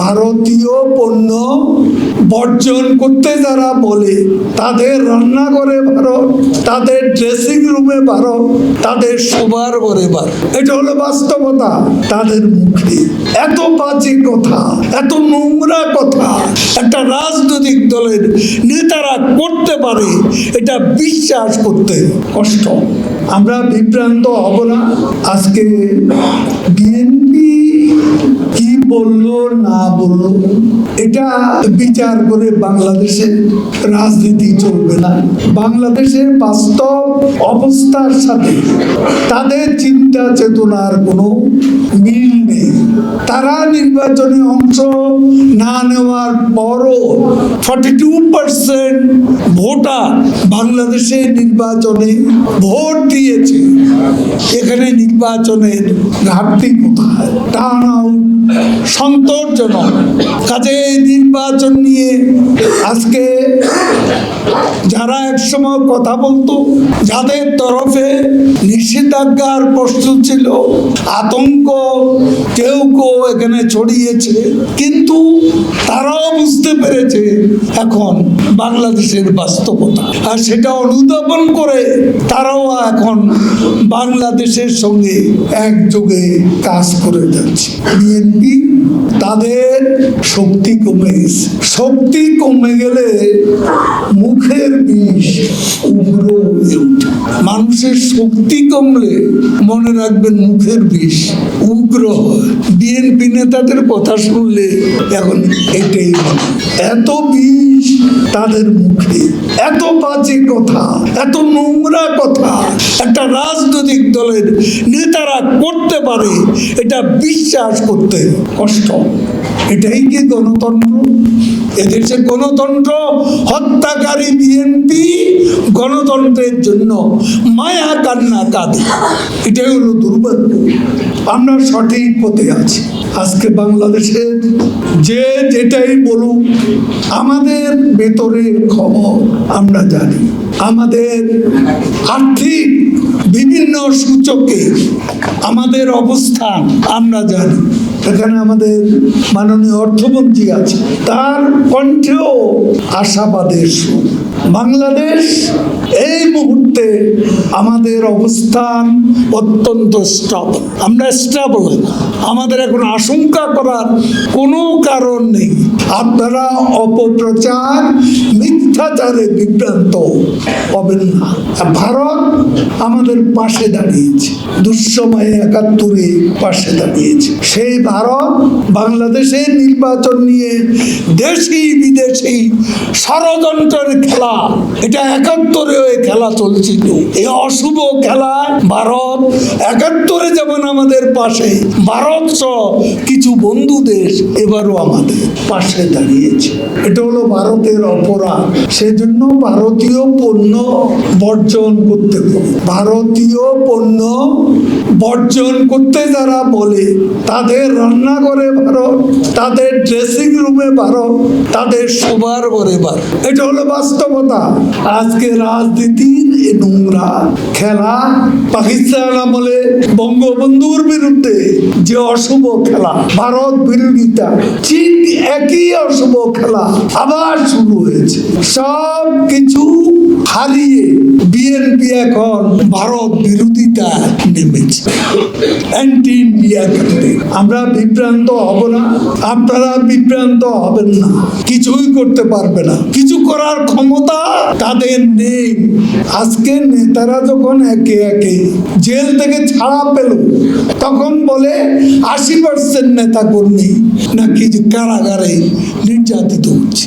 ভারতীয় পণ্য বর্জন করতে যারা বলে, তাদের রান্নাঘরে ভারত তাদের ড্রেসিং রুমে ভারত তাদের শোবার ঘরে ভারত এটা হলো বাস্তবতা, তাদের মুখে। এত বাজে কথা, এত নোংরা কথা, একটা রাজনৈতিক দলের নেতারা করতে পারে, এটা বিশ্বাস করতে কষ্ট। আমরা বিভ্রান্ত হব না। আজকে বলল, না বলল, এটা বিচার করে বাংলাদেশের রাজনীতি চলবে না। বাংলাদেশের বাস্তব অবস্থার সাথে তাদের চিন্তা চেতনার কোনো মিল নেই। তারা নির্বাচনে অংশ না নেওয়ার পরও ফর্টি টু পার্সেন্ট ভোটার বাংলাদেশের নির্বাচনে ভোট দিয়েছে। এখানে নির্বাচনের ঘাটতি কোথায়? টার্ন আউট সন্তোষজনক। কাজে নির্বাচন নিয়ে আজকে যারা একসময় কথা বলতো, যাদের তরফে নিষেধাজ্ঞার প্রশ্ন ছিল, আতঙ্ক কেউ কেউ এখানে ছড়িয়েছে, কিন্তু তারাও বুঝতে পেরেছে এখন বাংলাদেশের বাস্তবতা। আর সেটা অনুধাবন করে তারাও এখন বাংলাদেশের সঙ্গে একযোগে কাজ করে যাচ্ছে। বিএনপি তাদের শক্তি কমে গেছে। শক্তি কমে গেলে মুখের বিষ উগ্র হয়ে ওঠে। মানুষের শক্তি কমলে মনে রাখবেন মুখের বিষ উগ্র বিএনপি নেতাদের কথা শুনলে এখন এটাই এত বিষ তাদের মুখে এত বাজে কথা, এত নোংরা কথা, একটা রাজনৈতিক দলের নেতারা করতে পারে, এটা বিশ্বাস করতে কষ্ট। এটাই কি গণতন্ত্র? এদের যে গণতন্ত্র, হত্যাকারী বিএনপি গণতন্ত্রের জন্য মায়া কান্না কাঁদে। এটাই হলো দুর্ভাগ্য। আমরা সঠিক পথে আছি। আজকে বাংলাদেশের যে যেটাই বলুক, আমাদের ভেতরের খবর আমরা জানি। আমাদের আর্থিক বিভিন্ন সূচকে আমাদের অবস্থান আমরা জানি। এখানে আমাদের মাননীয় অর্থমন্ত্রী আছে। তার কণ্ঠেও আশাবাদের সুর। বাংলাদেশ এই মুহূর্তে আমাদের অবস্থান অত্যন্ত স্ট্রাবল। আমরা স্ট্রাবল। আমাদের এখন আশঙ্কা করার কোনো কারণ নেই। আপনারা অপপ্রচার মিথ্যাচারে বিভ্রান্ত হবেন না। ভারত আমাদের পাশে দাঁড়িয়েছে, দুঃসময়ে একাত্তরে পাশে দাঁড়িয়েছে। সেই ভারত বাংলাদেশের নির্বাচন নিয়ে দেশি বিদেশি ষড়যন্ত্রের খেলা, এটা একাত্তরে ওই খেলা চলছিল। এই অশুভ খেলায় ভারত একাত্তরে যেমন আমাদের পাশে, ভারত সহ কিছু বন্ধু দেশ এবারও আমাদের পাশে দাঁড়িয়েছে। এটা হলো ভারতের অপরাধ। সেজন্য ভারতীয় পণ্য বর্জন করতে ভারতীয় পণ্য বর্জন করতে যারা বলে, তাদের রান্নাঘরে ভারত তাদের ড্রেসিং রুমে ভারত তাদের শোবার ঘরে ভারত এটা হলো বাস্তবতা। আজকে রাজনীতির এ নোংরা খেলা পাকিস্তান আমলে বঙ্গবন্ধুর বিরুদ্ধে যে অশুভ খেলা, ভারত বিরোধিতা, ঠিক একই অশুভ খেলা আবার শুরু হয়েছে। সব কিছু হারিয়ে বিএনপি এখন ভারত বিরোধিতা নেমেছে। অ্যান্টি ইন্ডিয়া আমরা বিভ্রান্ত হব না। আপনারা বিভ্রান্ত হবেন না। কিছুই করতে পারবে না। কিছু করার ক্ষমতা তাদের নেই। আজকে নেতারা যখন একে একে জেল থেকে ছাড়া পেল, তখন বলে আশি পার্সেন্ট নেতা কর্মী নাকি কারাগারে নির্যাতিত হচ্ছে।